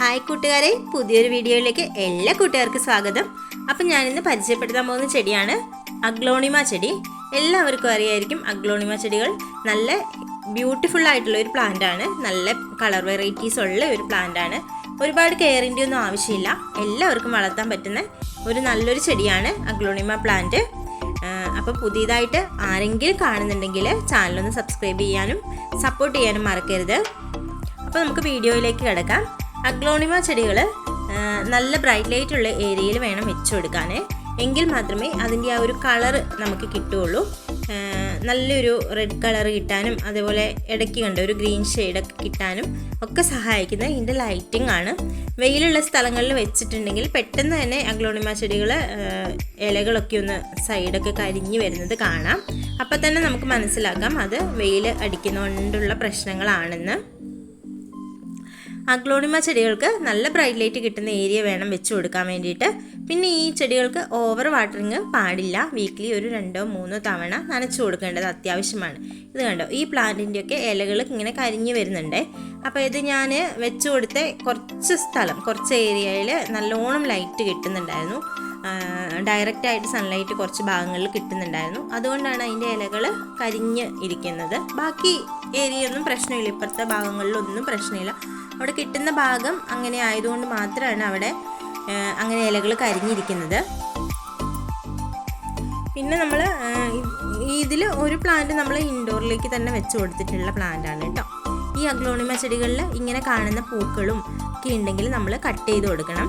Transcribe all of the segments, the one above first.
Hi കൂട്ടുകാരെ. പുതിയൊരു വീഡിയോയിലേക്ക് എല്ലാ കൂട്ടുകാർക്കും സ്വാഗതം. അപ്പം ഞാനിന്ന് പരിചയപ്പെടുത്താൻ പോകുന്ന ചെടിയാണ് അഗ്ലോണിമ ചെടി. എല്ലാവർക്കും അറിയായിരിക്കും അഗ്ലോണിമ ചെടികൾ നല്ല ബ്യൂട്ടിഫുൾ ആയിട്ടുള്ള ഒരു പ്ലാന്റ് ആണ്. നല്ല കളർ വെറൈറ്റീസ് ഉള്ള ഒരു പ്ലാന്റ് ആണ്. ഒരുപാട് കെയറിന്റെ ഒന്നും ആവശ്യമില്ല. എല്ലാവർക്കും വളർത്താൻ പറ്റുന്ന ഒരു നല്ലൊരു ചെടിയാണ് അഗ്ലോണിമ പ്ലാന്റ് അപ്പോൾ പുതിയതായിട്ട് ആരെങ്കിലും കാണുന്നുണ്ടെങ്കിൽ ചാനലൊന്ന് സബ്സ്ക്രൈബ് ചെയ്യാനും സപ്പോർട്ട് ചെയ്യാനും മറക്കരുത്. അപ്പോൾ നമുക്ക് വീഡിയോയിലേക്ക് കിടക്കാം. അഗ്ലോണിമ ചെടികൾ നല്ല ബ്രൈറ്റ് ലൈറ്റ് ഉള്ള ഏരിയയിൽ വേണം വെച്ചു കൊടുക്കാൻ എങ്കിൽ മാത്രമേ അതിന്റെ ആ ഒരു കളർ നമുക്ക് കിട്ടുകയുള്ളൂ. നല്ലൊരു റെഡ് കളർ കിട്ടാനും അതേപോലെ ഇടയ്ക്ക് കണ്ട ഒരു ഗ്രീൻ ഷെയ്ഡൊക്കെ കിട്ടാനും ഒക്കെ സഹായിക്കുന്ന ഇതിന്റെ ലൈറ്റിംഗ് ആണ്. വെയിലുള്ള സ്ഥലങ്ങളിൽ വെച്ചിട്ടുണ്ടെങ്കിൽ പെട്ടെന്ന് തന്നെ അഗ്ലോണിമ ചെടികൾ ഇലകളൊക്കെ ഒന്ന് സൈഡൊക്കെ കരിഞ്ഞു വരുന്നത് കാണാം. അപ്പം തന്നെ നമുക്ക് മനസ്സിലാക്കാം അത് വെയിൽ അടിക്കുന്നതുകൊണ്ടുള്ള പ്രശ്നങ്ങളാണെന്ന്. അഗ്ലോണിമ ചെടികൾക്ക് നല്ല ബ്രൈറ്റ് ലൈറ്റ് കിട്ടുന്ന ഏരിയ വേണം വെച്ച് കൊടുക്കാൻ വേണ്ടിയിട്ട്. പിന്നെ ഈ ചെടികൾക്ക് ഓവർ വാട്ടറിങ് പാടില്ല. വീക്ക്ലി ഒരു രണ്ടോ മൂന്നോ തവണ നനച്ചു കൊടുക്കേണ്ടത് അത്യാവശ്യമാണ്. ഇത് കണ്ടോ? ഈ പ്ലാന്റിന്റെയൊക്കെ ഇലകൾ ഇങ്ങനെ കരിഞ്ഞു വരുന്നുണ്ട്. അപ്പോൾ ഇത് ഞാൻ വെച്ച് കൊടുത്ത കുറച്ച് സ്ഥലം കുറച്ച് ഏരിയയിൽ നല്ലോണം ലൈറ്റ് കിട്ടുന്നുണ്ടായിരുന്നു. ഡയറക്റ്റായിട്ട് സൺലൈറ്റ് കുറച്ച് ഭാഗങ്ങളിൽ കിട്ടുന്നുണ്ടായിരുന്നു. അതുകൊണ്ടാണ് അതിന്റെ ഇലകൾ കരിഞ്ഞ് ഇരിക്കുന്നത്. ബാക്കി ഏരിയ ഒന്നും പ്രശ്നമില്ല. ഇപ്പുറത്തെ ഭാഗങ്ങളിലൊന്നും പ്രശ്നമില്ല. അവിടെ കിട്ടുന്ന ഭാഗം അങ്ങനെ ആയതുകൊണ്ട് മാത്രമാണ് അവിടെ അങ്ങനെ ഇലകൾ കരിഞ്ഞിരിക്കുന്നത്. പിന്നെ നമ്മൾ ഇതിൽ ഒരു പ്ലാന്റ് നമ്മൾ ഇൻഡോറിലേക്ക് തന്നെ വെച്ച് കൊടുത്തിട്ടുള്ള പ്ലാന്റ് ആണ് കേട്ടോ. ഈ അഗ്ലോണിമ ചെടികളിൽ ഇങ്ങനെ കാണുന്ന പൂക്കളും ഒക്കെ ഉണ്ടെങ്കിൽ നമ്മൾ കട്ട് ചെയ്ത് കൊടുക്കണം.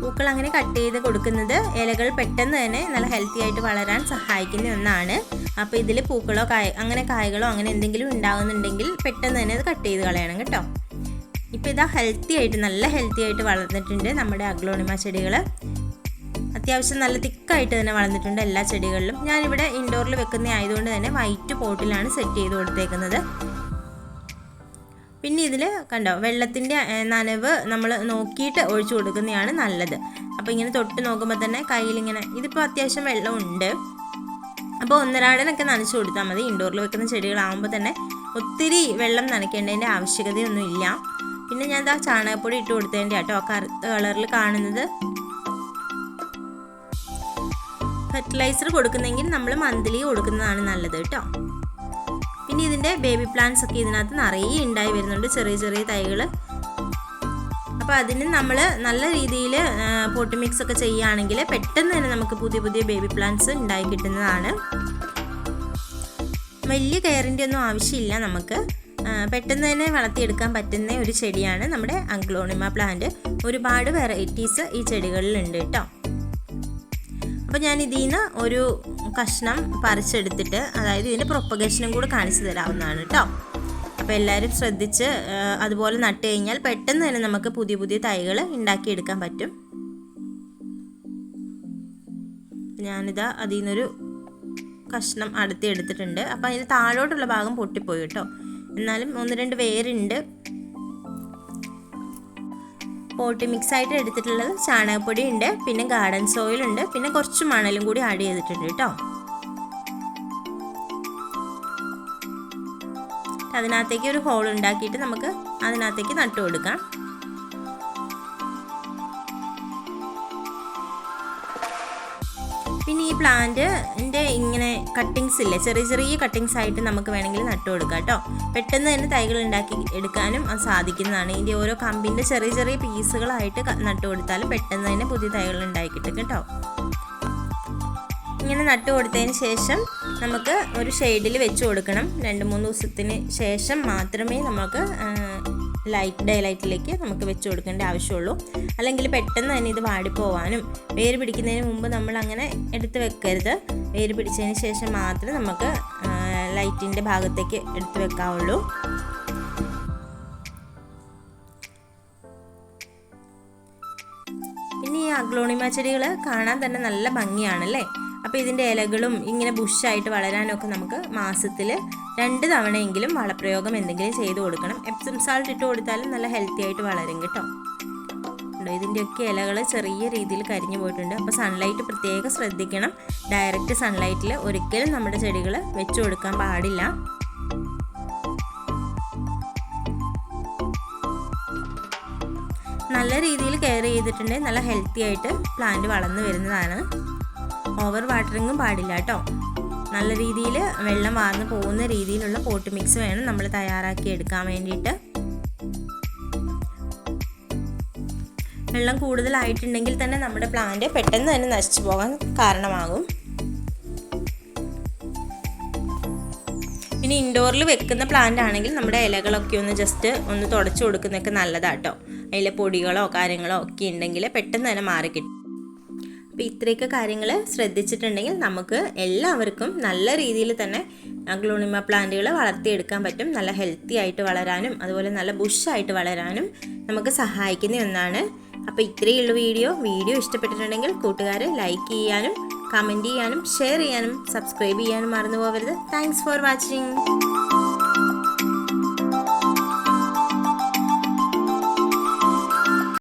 പൂക്കൾ അങ്ങനെ കട്ട് ചെയ്ത് കൊടുക്കുന്നത് ഇലകൾ പെട്ടെന്ന് തന്നെ നല്ല ഹെൽത്തി ആയിട്ട് വളരാൻ സഹായിക്കുന്ന ഒന്നാണ്. അപ്പോൾ ഇതിൽ പൂക്കളോ കായ അങ്ങനെ കായകളോ അങ്ങനെ എന്തെങ്കിലും ഉണ്ടാകുന്നുണ്ടെങ്കിൽ പെട്ടെന്ന് തന്നെ അത് കട്ട് ചെയ്ത് കളയണം കേട്ടോ. ഇപ്പോൾ ഇതാ ഹെൽത്തി ആയിട്ട് നല്ല ഹെൽത്തി ആയിട്ട് വളർന്നിട്ടുണ്ട് നമ്മുടെ അഗ്ലോണിമ ചെടികൾ അത്യാവശ്യം നല്ല തിക്കായിട്ട് തന്നെ വളർന്നിട്ടുണ്ട് എല്ലാ ചെടികളിലും. ഞാനിവിടെ ഇൻഡോറിൽ വെക്കുന്ന ആയതുകൊണ്ട് തന്നെ വൈറ്റ് പോട്ടിലാണ് സെറ്റ് ചെയ്ത് കൊടുത്തേക്കുന്നത്. പിന്നെ ഇതിൽ കണ്ടോ വെള്ളത്തിന്റെ നനവ് നമ്മൾ നോക്കിയിട്ട് ഒഴിച്ചു കൊടുക്കുന്നതാണ് നല്ലത്. അപ്പോൾ ഇങ്ങനെ തൊട്ട് നോക്കുമ്പോൾ തന്നെ കയ്യിലിങ്ങനെ ഇതിപ്പോൾ അത്യാവശ്യം വെള്ളമുണ്ട്. അപ്പോൾ ഒന്നരാടനൊക്കെ നനച്ചു കൊടുത്താൽ മതി. ഇൻഡോറിൽ വെക്കുന്ന ചെടികളാകുമ്പോൾ തന്നെ ഒത്തിരി വെള്ളം നനയ്ക്കേണ്ടതിന്റെ ആവശ്യകതയൊന്നും ഇല്ല പിന്നെ ഞാൻ ഇതാ ചാണകപ്പൊടി ഇട്ട് കൊടുത്തതിന്റെ കേട്ടോ കറുത്ത കളറിൽ കാണുന്നത്. ഫെർട്ടിലൈസർ കൊടുക്കുന്നെങ്കിൽ നമ്മൾ മന്ത്ലി കൊടുക്കുന്നതാണ് നല്ലത് കേട്ടോ. പിന്നെ ഇതിന്റെ ബേബി പ്ലാന്റ്സ് ഒക്കെ ഇതിനകത്ത് നിറയെ ഉണ്ടായി വരുന്നുണ്ട് ചെറിയ ചെറിയ തൈകൾ. അപ്പോൾ അതിന് നമ്മൾ നല്ല രീതിയിൽ പോട്ട് മിക്സ് ഒക്കെ ചെയ്യുകയാണെങ്കിൽ പെട്ടെന്ന് തന്നെ നമുക്ക് പുതിയ പുതിയ ബേബി പ്ലാന്റ്സ് ഉണ്ടായി കിട്ടുന്നതാണ്. വലിയ കെയറിന്റെ ഒന്നും ആവശ്യമില്ല നമുക്ക്. പെട്ടെന്ന് തന്നെ വളർത്തിയെടുക്കാൻ പറ്റുന്ന ഒരു ചെടിയാണ് നമ്മുടെ അങ്ക്ലോണിമ പ്ലാന്റ്. ഒരുപാട് വെറൈറ്റീസ് ഈ ചെടികളിലുണ്ട് കേട്ടോ. അപ്പോൾ ഞാൻ ഇതിൽ നിന്ന് ഒരു കഷ്ണം പറിച്ചെടുത്തിട്ട് അതായത് ഇതിന്റെ പ്രൊപ്പഗേഷനും കൂടെ കാണിച്ചു തരാവുന്നതാണ് കേട്ടോ. അപ്പോൾ എല്ലാവരും ശ്രദ്ധിച്ച് അതുപോലെ നട്ട് കഴിഞ്ഞാൽ പെട്ടെന്ന് തന്നെ നമുക്ക് പുതിയ പുതിയ തൈകൾ ഉണ്ടാക്കിയെടുക്കാൻ പറ്റും. ഞാനിതാ അതിൽ നിന്നൊരു കഷ്ണം അടുത്ത് എടുത്തിട്ടുണ്ട്. അപ്പോൾ അതിന് താഴോട്ടുള്ള ഭാഗം പൊട്ടിപ്പോയി കേട്ടോ. എന്നാലും ഒന്ന് രണ്ട് വേരുണ്ട്. പോട്ടി മിക്സ് ആയിട്ട് എടുത്തിട്ടുള്ളത് ചാണകപ്പൊടി ഉണ്ട് പിന്നെ ഗാർഡൻ സോയിൽ ഉണ്ട് പിന്നെ കുറച്ച് മണലും കൂടി ആഡ് ചെയ്തിട്ടുണ്ട് കേട്ടോ. അതിനകത്തേക്ക് ഒരു ഹോൾ ഉണ്ടാക്കിയിട്ട് നമുക്ക് അതിനകത്തേക്ക് നട്ടു കൊടുക്കാം. പിന്നെ ഈ പ്ലാന്റിന്റെ ഇങ്ങനെ കട്ടിങ്സ് ഇല്ല ചെറിയ ചെറിയ കട്ടിങ്സ് ആയിട്ട് നമുക്ക് വേണമെങ്കിൽ നട്ടു കൊടുക്കാം കേട്ടോ പെട്ടെന്ന് തന്നെ തൈകൾ ഉണ്ടാക്കി എടുക്കാനും അത് സാധിക്കുന്നതാണ്. ഇതിന്റെ ഓരോ കമ്പിന്റെ ചെറിയ ചെറിയ പീസുകളായിട്ട് നട്ടു കൊടുത്താൽ പെട്ടെന്ന് തന്നെ പുതിയ തൈകൾ ഉണ്ടാക്കി കിട്ടും കേട്ടോ. ഇങ്ങനെ നട്ടു കൊടുത്തതിന് ശേഷം നമുക്ക് ഒരു ഷെയ്ഡിൽ വെച്ച് കൊടുക്കണം. രണ്ട് മൂന്ന് ദിവസത്തിന് ശേഷം മാത്രമേ നമുക്ക് ലൈറ്റ് ഡേ ലൈറ്റിലേക്ക് നമുക്ക് വെച്ച് കൊടുക്കേണ്ട ആവശ്യമുള്ളൂ. അല്ലെങ്കിൽ പെട്ടെന്ന് തന്നെ ഇത് വാടിപ്പോവാനും വേര് പിടിക്കുന്നതിന് മുമ്പ് നമ്മൾ അങ്ങനെ എടുത്ത് വെക്കരുത്. വേര് പിടിച്ചതിന് ശേഷം മാത്രമേ നമുക്ക് ലൈറ്റിന്റെ ഭാഗത്തേക്ക് എടുത്ത് വെക്കാവുള്ളൂ. പിന്നെ ഈ അഗ്ലോണിമ ചെടികൾ കാണാൻ തന്നെ നല്ല ഭംഗിയാണല്ലേ? അപ്പോൾ ഇതിന്റെ ഇലകളും ഇങ്ങനെ ബുഷായിട്ട് വളരാനൊക്കെ നമുക്ക് മാസത്തിൽ രണ്ട് തവണയെങ്കിലും വളപ്രയോഗം എന്തെങ്കിലും ചെയ്ത് കൊടുക്കണം. എപ്സം സാൾട്ട് ഇട്ട് കൊടുത്താലും നല്ല ഹെൽത്തി ആയിട്ട് വളരും കേട്ടോ. ഉണ്ടോ ഇതിന്റെയൊക്കെ ഇലകൾ ചെറിയ രീതിയിൽ കരിഞ്ഞു പോയിട്ടുണ്ട്. അപ്പോൾ സൺലൈറ്റ് പ്രത്യേകം ശ്രദ്ധിക്കണം. ഡയറക്റ്റ് സൺലൈറ്റിൽ ഒരിക്കലും നമ്മുടെ ചെടികൾ വെച്ചു കൊടുക്കാൻ പാടില്ല. നല്ല രീതിയിൽ കെയർ ചെയ്തിട്ടുണ്ടെങ്കിൽ നല്ല ഹെൽത്തി ആയിട്ട് പ്ലാന്റ് വളർന്നു വരുന്നതാണ്. ഓവർ വാട്ടറിങ്ങും പാടില്ല കേട്ടോ നല്ല രീതിയിൽ വെള്ളം വാർന്നു പോകുന്ന രീതിയിലുള്ള പോട്ട് മിക്സ് വേണം നമ്മൾ തയ്യാറാക്കി എടുക്കാൻ വേണ്ടിയിട്ട്. വെള്ളം കൂടുതലായിട്ടുണ്ടെങ്കിൽ തന്നെ നമ്മുടെ പ്ലാന്റ് പെട്ടെന്ന് തന്നെ നശിച്ചു പോകാൻ കാരണമാകും. ഇനി ഇൻഡോറിൽ വെക്കുന്ന പ്ലാന്റ് ആണെങ്കിൽ നമ്മുടെ ഇലകളൊക്കെ ഒന്ന് ജസ്റ്റ് ഒന്ന് തുടച്ചു കൊടുക്കുന്നതൊക്കെ നല്ലതാട്ടോ അതിലെ പൊടികളോ കാര്യങ്ങളോ ഒക്കെ ഉണ്ടെങ്കിൽ പെട്ടെന്ന് തന്നെ മാറിക്കിട്ടും അപ്പോൾ ഇത്രയൊക്കെ കാര്യങ്ങൾ ശ്രദ്ധിച്ചിട്ടുണ്ടെങ്കിൽ നമുക്ക് എല്ലാവർക്കും നല്ല രീതിയിൽ തന്നെ ഗ്ലൂണിമ പ്ലാന്റുകൾ വളർത്തിയെടുക്കാൻ പറ്റും. നല്ല ഹെൽത്തി ആയിട്ട് വളരാനും അതുപോലെ നല്ല ബുഷായിട്ട് വളരാനും നമുക്ക് സഹായിക്കുന്ന ഒന്നാണ്. അപ്പോൾ ഇത്രയുള്ള വീഡിയോ. വീഡിയോ ഇഷ്ടപ്പെട്ടിട്ടുണ്ടെങ്കിൽ കൂട്ടുകാർ ലൈക്ക് ചെയ്യാനും കമന്റ് ചെയ്യാനും ഷെയർ ചെയ്യാനും സബ്സ്ക്രൈബ് ചെയ്യാനും മറന്നു പോകരുത്. Thanks for watching.